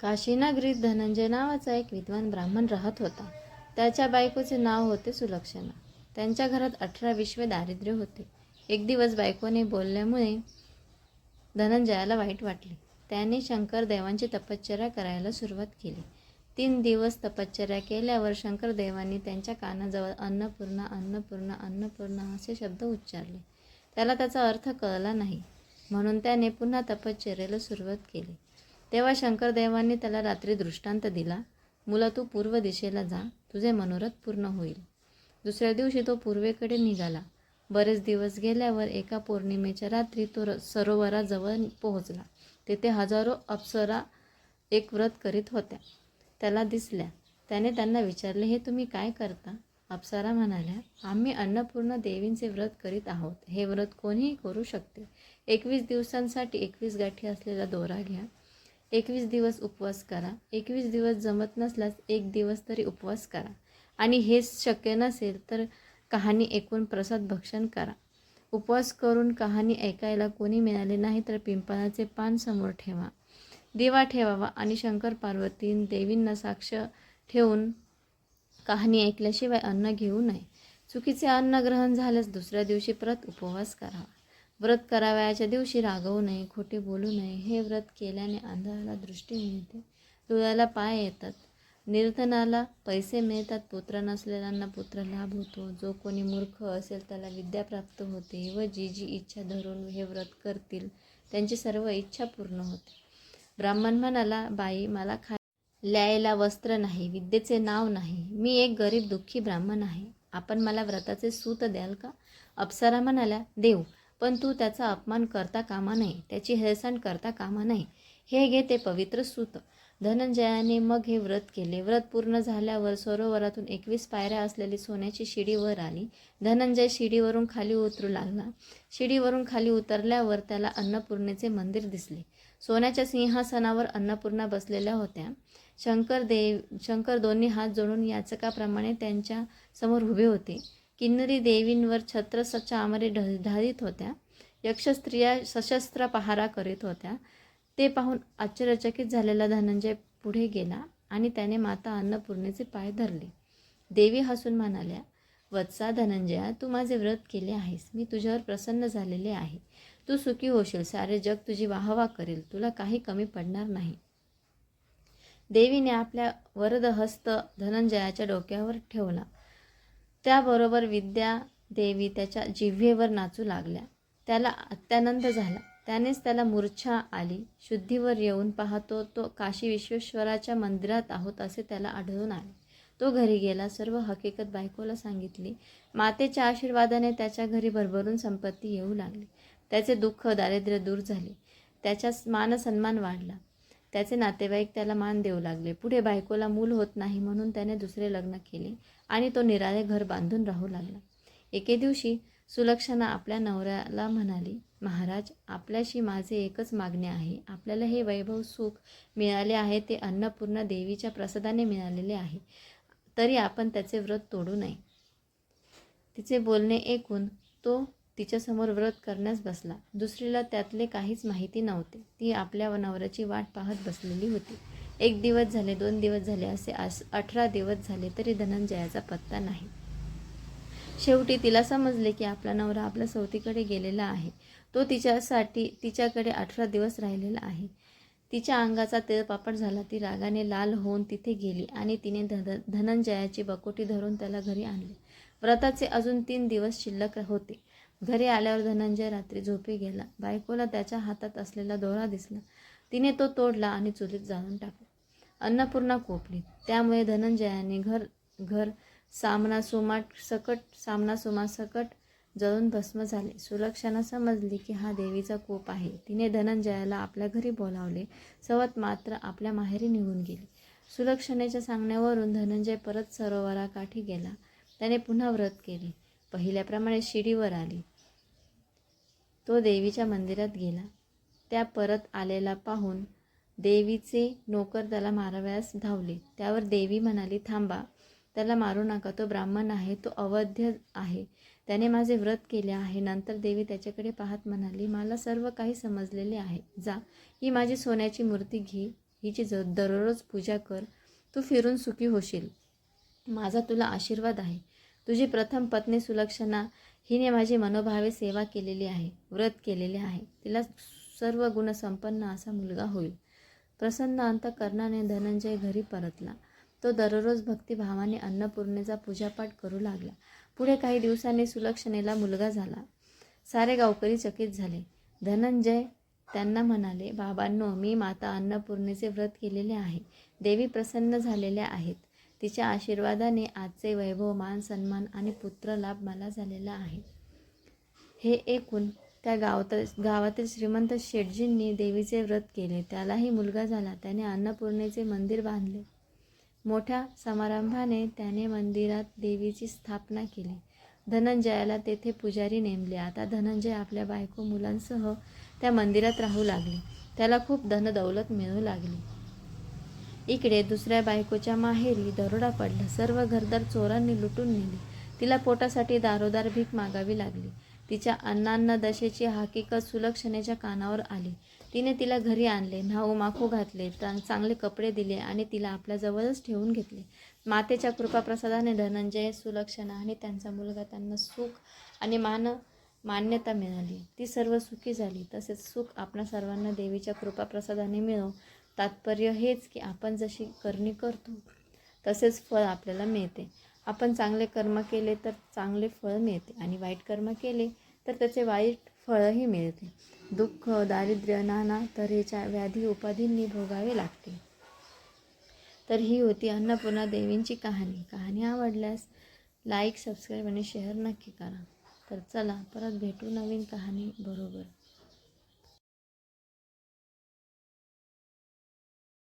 काशीनगरीत धनंजय नावाचा एक विद्वान ब्राह्मण राहत होता. त्याच्या बायकोचे नाव होते सुलक्षणा. त्यांच्या घरात अठरा विश्वे दारिद्र्य होते. एक दिवस बायकोने बोलल्यामुळे धनंजयाला वाईट वाटले. त्याने शंकर देवांची तपश्चर्या करायला सुरुवात केली. तीन दिवस तपश्चर्या केल्यावर शंकर देवांनी त्यांच्या कानाजवळ अन्नपूर्णा अन्नपूर्णा अन्नपूर्णा असे शब्द उच्चारले. त्याला त्याचा अर्थ कळला नाही. म्हणून त्याने पुन्हा तपश्चर्येला सुरुवात केली. तेव्हा शंकरदेवांनी त्याला रात्री दृष्टांत दिला मुला तू पूर्व दिशेला जा तुझे मनोरथ पूर्ण होईल. दुसऱ्या दिवशी तो पूर्वेकडे निघाला. बरेच दिवस गेल्यावर एका पौर्णिमेच्या रात्री तो र सरोवराजवळ पोहोचला. तेथे हजारो अप्सरा एक व्रत करीत होत्या. त्याला दिसल्या त्याने त्यांना विचारले हे तुम्ही काय करता? अप्सरा म्हणाल्या आम्ही अन्नपूर्ण देवींचे व्रत करीत आहोत. हे व्रत कोणीही करू शकते. एकवीस दिवसांसाठी एकवीस गाठी असलेला दोरा घ्या. एकवीस दिवस उपवास करा. एकवीस दिवस जमत नसल्यास एक दिवस तरी उपवास करा. आणि हेच शक्य नसेल तर कहाणी ऐकून प्रसाद भक्षण करा. उपवास करून कहाणी ऐकायला कोणी मिळाले नाही तर पिंपळाचे पान समोर ठेवा. दिवा ठेवावा आणि शंकर पार्वती देवींना साक्ष ठेवून कहाणी ऐकल्याशिवाय अन्न घेऊ नये. चुकीचे अन्न ग्रहण झाल्यास दुसऱ्या दिवशी परत उपवास करावा व्रत करावयाच्या दिवशी रागवू नये खोटे बोलू नये. हे व्रत केल्याने आंधळाला दृष्टी मिळते. डोळ्याला पाय येतात. निर्धनाला पैसे मिळतात. पुत्र नसलेल्यांना पुत्र लाभ होतो. जो कोणी मूर्ख असेल त्याला विद्या प्राप्त होते व जी जी इच्छा धरून हे व्रत करतील त्यांची सर्व इच्छा पूर्ण होते. ब्राह्मण म्हणाला बाई मला खा ल्यायला वस्त्र नाही विद्येचे नाव नाही. मी एक गरीब दुःखी ब्राह्मण आहे. आपण मला व्रताचे सूत द्याल का? अप्सरा म्हणाल्या देव पण तू त्याचा अपमान करता कामा नये त्याची हेळसांड करता कामा नये. हे घे ते पवित्र सूत. धनंजयाने मग हे व्रत केले. व्रत पूर्ण झाल्यावर सरोवरातून एकवीस पायऱ्या असलेली सोन्याची शिडी वर आली. धनंजय शिडीवरून खाली उतरू लागला. शिडीवरून खाली उतरल्यावर त्याला अन्नपूर्णेचे मंदिर दिसले. सोन्याच्या सिंहासनावर अन्नपूर्णा बसलेल्या होत्या. शंकर देव शंकर दोन्ही हात जोडून याचकाप्रमाणे त्यांच्यासमोर उभे होते. किन्नरी देवींवर छत्र आमरे ढ होत्या. यक्षस्त्रिया सशस्त्र पहारा करीत होत्या. ते पाहून आश्चर्यचकित झालेला धनंजय पुढे गेला आणि त्याने माता अन्नपूर्णेचे पाय धरले. देवी हसून म्हणाल्या वत्सा धनंजया तू माझे व्रत केले आहेस. मी तुझ्यावर प्रसन्न झालेले आहे. तू सुखी होशील. सारे जग तुझी वाहवा करेल. तुला काही कमी पडणार नाही. देवीने आपल्या वरदहस्त धनंजयाच्या डोक्यावर ठेवला. त्याबरोबर विद्या देवी त्याच्या जिव्हेवर नाचू लागल्या. त्याला अत्यानंद झाला. त्यानेच त्याला मूर्छा आली. शुद्धीवर येऊन पाहतो तो काशी विश्वेश्वराच्या मंदिरात आहोत असे त्याला आढळून आले. तो घरी गेला. सर्व हकीकत बायकोला सांगितली. मातेच्या आशीर्वादाने त्याच्या घरी भरभरून संपत्ती येऊ लागली. त्याचे दुःख दारिद्र्य दूर झाले. त्याच्या मानसन्मान वाढला. त्याचे नातेवाईक त्याला मान देऊ लागले. पुढे बायकोला मूल होत नाही म्हणून त्याने दुसरे लग्न केले आणि तो निराळे घर बांधून राहू लागला. एके दिवशी सुलक्षणा आपल्या नवऱ्याला म्हणाली महाराज आपल्याशी माझे एकच मागणे आहे. आपल्याला हे वैभव सुख मिळाले आहे ते अन्नपूर्णा देवीच्या प्रसादाने मिळालेले आहे. तरी आपण त्याचे व्रत तोडू नये. तिचे बोलणे ऐकून तो तिच्यासमोर व्रत करण्यास बसला. दुसरीला त्यातले काहीच माहिती नव्हते. ती आपल्या नवऱ्याची वाट पाहत बसलेली होती. एक दिवस झाले दोन दिवस झाले असे आस अठरा दिवस झाले तरी धनंजयाचा पत्ता नाही. शेवटी तिला समजले की आपला नवरा आपल्या सवतीकडे गेलेला आहे. तो तिच्यासाठी तिच्याकडे अठरा दिवस राहिलेला आहे. तिच्या अंगाचा तेळपापड झाला. ती रागाने लाल होऊन तिथे गेली आणि तिने धन धनंजयाची बकोटी धरून त्याला घरी आणले. व्रताचे अजून तीन दिवस शिल्लक होते. घरी आल्यावर धनंजय रात्री झोपी गेला. बायकोला त्याच्या हातात असलेला दोरा दिसला. तिने तो तोडला आणि चुलीत जाळून टाकला. अन्नपूर्णा कोपली. त्यामुळे धनंजयाने घर घर सामना सुमाट सकट सामना सुमा सकट जळून भस्म झाले. सुलक्षणा समजली की हा देवीचा कोप आहे. तिने धनंजयाला आपल्या घरी बोलावले. सवत मात्र आपल्या माहेरी निघून गेली. सुलक्षणेच्या सांगण्यावरून धनंजय परत सरोवराकाठी गेला. त्याने पुन्हा व्रत केले. पहिल्याप्रमाणे शिडीवर आली. तो देवीच्या मंदिरात गेला. त्या परत आलेला पाहून देवीचे नोकर त्याला माराव्यास धावले. त्यावर देवी म्हणाली थांबा त्याला मारू नका. तो ब्राह्मण आहे तो अवध्य आहे. त्याने माझे व्रत केले आहे. नंतर देवी त्याच्याकडे पाहत म्हणाली मला सर्व काही समजलेले आहे. जा ही माझी सोन्याची मूर्ती घे. हिची ज दररोज पूजा कर. तू फिरून सुखी होशील. माझा तुला आशीर्वाद आहे. तुझी प्रथम पत्नी सुलक्षणा हिने माझी मनोभावे सेवा केलेली आहे व्रत केलेले आहे. तिला सर्व गुणसंपन्न असा मुलगा होईल. प्रसन्न अंतकरणाने धनंजय घरी परतला. तो दररोज भक्तिभावाने अन्नपूर्णेचा पूजापाठ करू लागला. पुढे काही दिवसांनी सुलक्षणेला मुलगा झाला. सारे गावकरी चकित झाले. धनंजय त्यांना म्हणाले बाबांनो मी माता अन्नपूर्णेचे व्रत केलेले आहे. देवी प्रसन्न झालेल्या आहेत. तिच्या आशीर्वादाने आजचे वैभव मान सन्मान आणि पुत्रलाभ मला झालेला आहे. हे ऐकून त्या गावात गावातील श्रीमंत शेटजींनी देवीचे व्रत केले. त्यालाही मुलगा झाला. त्याने अन्नपूर्णेचे मंदिर बांधले. मोठ्या समारंभाने त्याने मंदिरात देवीची स्थापना केली. धनंजयाला तेथे पुजारी नेमले. आता धनंजय आपल्या बायको मुलांसह त्या मंदिरात राहू लागले. त्याला खूप धनदौलत मिळू लागली. इकडे दुसऱ्या बायकोच्या माहेरी दरोडा पडला. सर्व घरदार चोरांनी लुटून नेले. तिला पोटासाठी दारोदार भीक मागावी लागली. तिच्या अण्णांना दशेची हकीकत सुलक्षणेच्या कानावर आली. तिने तिला घरी आणले न्हाऊ माखू घातले चांगले कपडे दिले आणि तिला आपल्याजवळच ठेवून घेतले. मातेच्या कृपाप्रसादाने धनंजय सुलक्षणा आणि त्यांचा मुलगा त्यांना सुख आणि मान मान्यता मिळाली. ती सर्व सुखी झाली. तसेच सुख आपणा सर्वांना देवीच्या कृपाप्रसादाने मिळो. तात्पर्य हेच की आपण जशी करणी करतो तसेच फळ आपल्याला मिळते. आपण चांगले कर्म केले तर चांगले फळ मिळते आणि वाईट कर्म केले तर त्याचे वाईट फळही मिळते. दुःख दारिद्र्य नाना तऱ्हेच्या व्याधी उपाधींनी भोगावे लागते. तर ही होती अन्नपूर्णा देवींची कहाणी. कहाणी आवडल्यास लाईक सबस्क्राईब आणि शेअर नक्की करा. तर चला परत भेटू नवीन कहाणी बरोबर.